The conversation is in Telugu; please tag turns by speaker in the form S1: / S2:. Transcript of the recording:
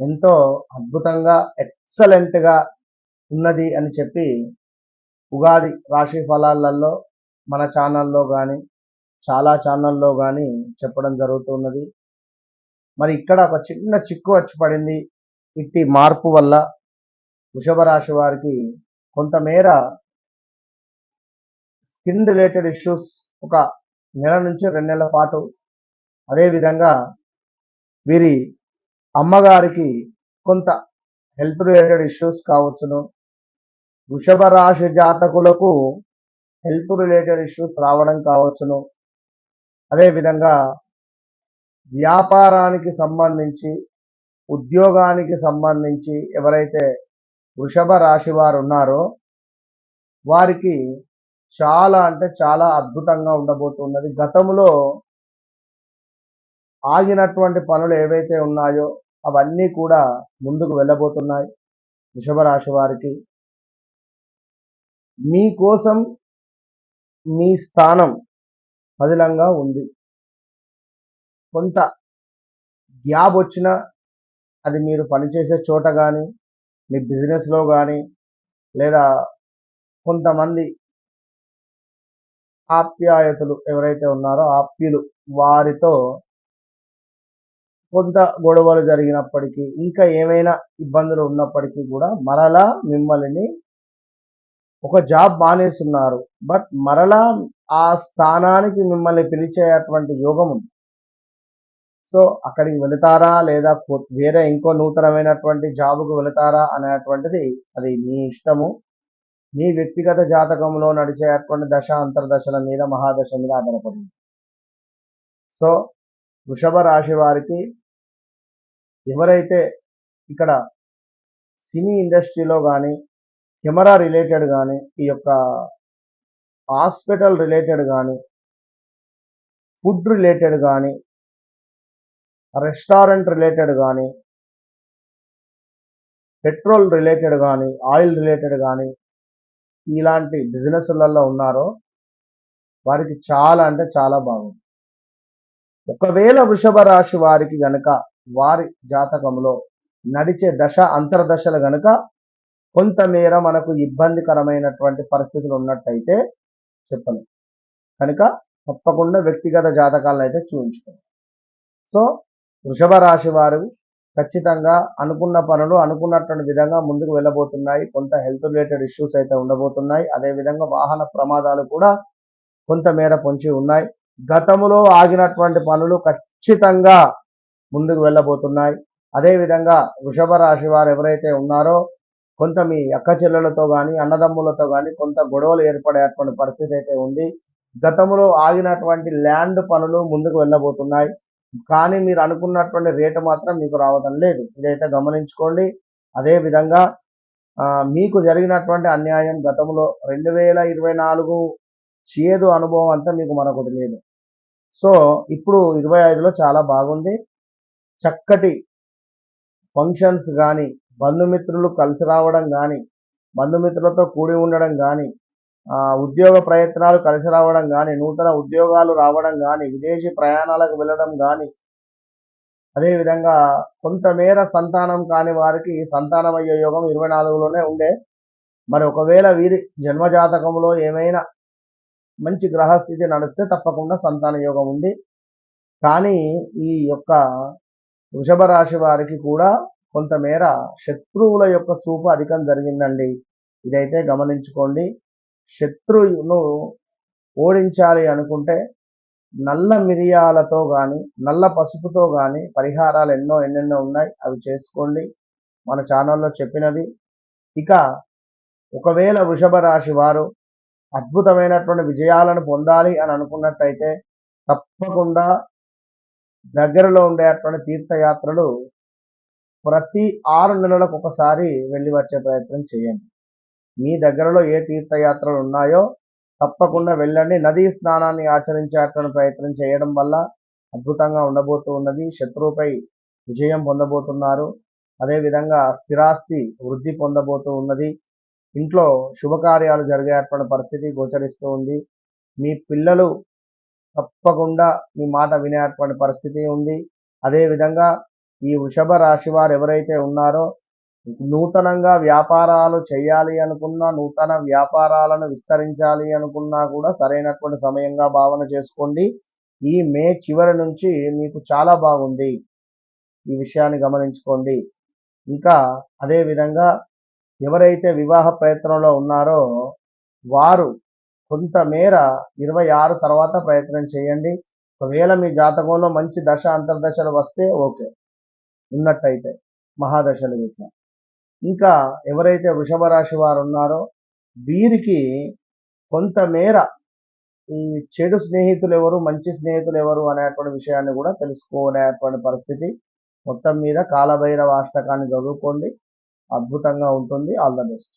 S1: ఎంతో అద్భుతంగా ఎక్సలెంట్గా ఉన్నది అని చెప్పి ఉగాది రాశి ఫలాలలో మన ఛానల్లో కానీ చాలా ఛానల్లో కానీ చెప్పడం జరుగుతున్నది. మరి ఇక్కడ ఒక చిన్న చిక్కు వచ్చి పడింది. ఇట్టి మార్పు వల్ల వృషభ రాశి వారికి కొంతమేర స్కిన్ రిలేటెడ్ ఇష్యూస్ ఒక నెల నుంచి రెండు నెలల పాటు అదేవిధంగా వీరి అమ్మగారికి కొంత హెల్త్ రిలేటెడ్ ఇష్యూస్ కావచ్చును. వృషభ రాశి జాతకులకు హెల్త్ రిలేటెడ్ ఇష్యూస్ రావడం కావచ్చును. అదేవిధంగా వ్యాపారానికి సంబంధించి ఉద్యోగానికి సంబంధించి ఎవరైతే వృషభ రాశి వారు ఉన్నారో వారికి చాలా అంటే చాలా అద్భుతంగా ఉండబోతున్నది. గతంలో ఆగినటువంటి పనులు ఏవైతే ఉన్నాయో అవన్నీ కూడా ముందుకు వెళ్ళబోతున్నాయి. వృషభ రాశి వారికి మీకోసం మీ స్థానం పదిలంగా ఉంది. కొంత గ్యాప్ వచ్చినా అది మీరు పనిచేసే చోట కానీ మీ బిజినెస్లో కానీ లేదా కొంతమంది ఆప్యాయతలు ఎవరైతే ఉన్నారో ఆప్యులు వారితో కొంత గొడవలు జరిగినప్పటికీ ఇంకా ఏమైనా ఇబ్బందులు ఉన్నప్పటికీ కూడా మరలా మిమ్మల్ని ఒక జాబ్ మానేస్తున్నారు. బట్ మరలా ఆ స్థానానికి మిమ్మల్ని పిలిచేటువంటి యోగం ఉంది. సో అక్కడికి వెళతారా? లేదా వేరే ఇంకో నూతనమైనటువంటి జాబుకు వెళతారా? అనేటువంటిది అది మీ ఇష్టము. మీ వ్యక్తిగత జాతకంలో నడిచేటువంటి దశ అంతర్దశల మీద మహాదశ మీద ఆధారపడింది. సో వృషభ రాశి వారికి ఎవరైతే ఇక్కడ సినీ ఇండస్ట్రీలో కానీ కెమెరా రిలేటెడ్ కానీ ఈ యొక్క హాస్పిటల్ రిలేటెడ్ కానీ ఫుడ్ రిలేటెడ్ కానీ రెస్టారెంట్ రిలేటెడ్ కానీ పెట్రోల్ రిలేటెడ్ కానీ ఆయిల్ రిలేటెడ్ కానీ ఇలాంటి బిజినెస్లలో ఉన్నారో వారికి చాలా అంటే చాలా బాగుంది. ఒకవేళ వృషభ రాశి వారికి గనక వారి జాతకంలో నడిచే దశ అంతర్దశలు గనుక కొంతమేర మనకు ఇబ్బందికరమైనటువంటి పరిస్థితులు ఉన్నట్టయితే చెప్పను కనుక తప్పకుండా వ్యక్తిగత జాతకాలను అయితే చూపించుకోండి సో వృషభ రాశి వారు ఖచ్చితంగా అనుకున్న పనులు అనుకున్నటువంటి విధంగా ముందుకు వెళ్ళబోతున్నాయి. కొంత హెల్త్ రిలేటెడ్ ఇష్యూస్ అయితే ఉండబోతున్నాయి. అదేవిధంగా వాహన ప్రమాదాలు కూడా కొంతమేర పొంచి ఉన్నాయి. గతంలో ఆగినటువంటి పనులు ఖచ్చితంగా ముందుకు వెళ్ళబోతున్నాయి. అదేవిధంగా వృషభ రాశి వారు ఎవరైతే ఉన్నారో కొంత మీ అక్క చెల్లెలతో కానీ అన్నదమ్ములతో కానీ కొంత గొడవలు ఏర్పడేటువంటి పరిస్థితి అయితే ఉంది. గతంలో ఆగినటువంటి ల్యాండ్ పనులు ముందుకు వెళ్ళబోతున్నాయి. కానీ మీరు అనుకున్నటువంటి రేటు మాత్రం మీకు రావడం లేదు. ఇదైతే గమనించుకోండి. అదే విధంగా మీకు జరిగినటువంటి అన్యాయం గతంలో రెండు వేల ఇరవై నాలుగు చేదు అనుభవం అంతా మీకు మనకు లేదు సో ఇప్పుడు ఇరవై ఐదులో చాలా బాగుంది. చక్కటి ఫంక్షన్స్ కానీ బంధుమిత్రులు కలిసి రావడం కానీ బంధుమిత్రులతో కూడి ఉండడం కానీ ఉద్యోగ ప్రయత్నాలు కలిసి రావడం కానీ నూతన ఉద్యోగాలు రావడం కానీ విదేశీ ప్రయాణాలకు వెళ్ళడం కానీ అదేవిధంగా కొంతమేర సంతానం కాని వారికి సంతానం అయ్యే యోగం ఇరవై నాలుగులోనే ఉండే. మరి ఒకవేళ వీరి జన్మజాతకంలో ఏమైనా మంచి గ్రహస్థితి నడిస్తే తప్పకుండా సంతాన యోగం ఉంది. కానీ ఈ యొక్క వృషభ రాశి వారికి కూడా కొంతమేర శత్రువుల యొక్క చూపు అధికం జరిగిందండి. ఇదైతే గమనించుకోండి. శత్రువును ఓడించాలి అనుకుంటే నల్ల మిరియాలతో కానీ నల్ల పసుపుతో కానీ పరిహారాలు ఎన్నో ఎన్నెన్నో ఉన్నాయి. అవి చేసుకోండి. మన ఛానల్లో చెప్పినవి. ఇక ఒకవేళ వృషభ రాశి వారు అద్భుతమైనటువంటి విజయాలను పొందాలి అని అనుకున్నట్టయితే తప్పకుండా దగ్గరలో ఉండేటువంటి తీర్థయాత్రలు ప్రతి ఆరు నెలలకు ఒకసారి వెళ్ళి వచ్చే ప్రయత్నం చేయండి. మీ దగ్గరలో ఏ తీర్థయాత్రలు ఉన్నాయో తప్పకుండా వెళ్ళండి. నదీ స్నానాన్ని ఆచరించేటువంటి ప్రయత్నం చేయడం వల్ల అద్భుతంగా ఉండబోతూ ఉన్నది. శత్రువుపై విజయం పొందబోతున్నారు. అదేవిధంగా స్థిరాస్తి వృద్ధి పొందబోతూ ఉన్నది. ఇంట్లో శుభకార్యాలు జరిగేటువంటి పరిస్థితి గోచరిస్తూ ఉంది. మీ పిల్లలు తప్పకుండా మీ మాట వినేటువంటి పరిస్థితి ఉంది. అదేవిధంగా ఈ వృషభ రాశి వారు ఎవరైతే ఉన్నారో నూతనంగా వ్యాపారాలు చేయాలి అనుకున్నా నూతన వ్యాపారాలను విస్తరించాలి అనుకున్నా కూడా సరైనటువంటి సమయంగా భావన చేసుకోండి. ఈ మే చివరి నుంచి మీకు చాలా బాగుంది. ఈ విషయాన్ని గమనించుకోండి. ఇంకా అదే విధంగా ఎవరైతే వివాహ ప్రయత్నంలో ఉన్నారో వారు కొంతమేర ఇరవై ఆరు తర్వాత ప్రయత్నం చేయండి. ఒకవేళ మీ జాతకంలో మంచి దశ అంతర్దశలు వస్తే ఓకే. ఉన్నట్టయితే మహాదశలు ఇట్లా ఇంకా ఎవరైతే వృషభ రాశి వారు ఉన్నారో వీరికి కొంతమేర ఈ చెడు స్నేహితులు ఎవరు మంచి స్నేహితులు ఎవరు అనేటువంటి విషయాన్ని కూడా తెలుసుకోనేటువంటి పరిస్థితి మొత్తం మీద కాలభైరవ అష్టకాన్ని చదువుకోండి. అద్భుతంగా ఉంటుంది. All the best.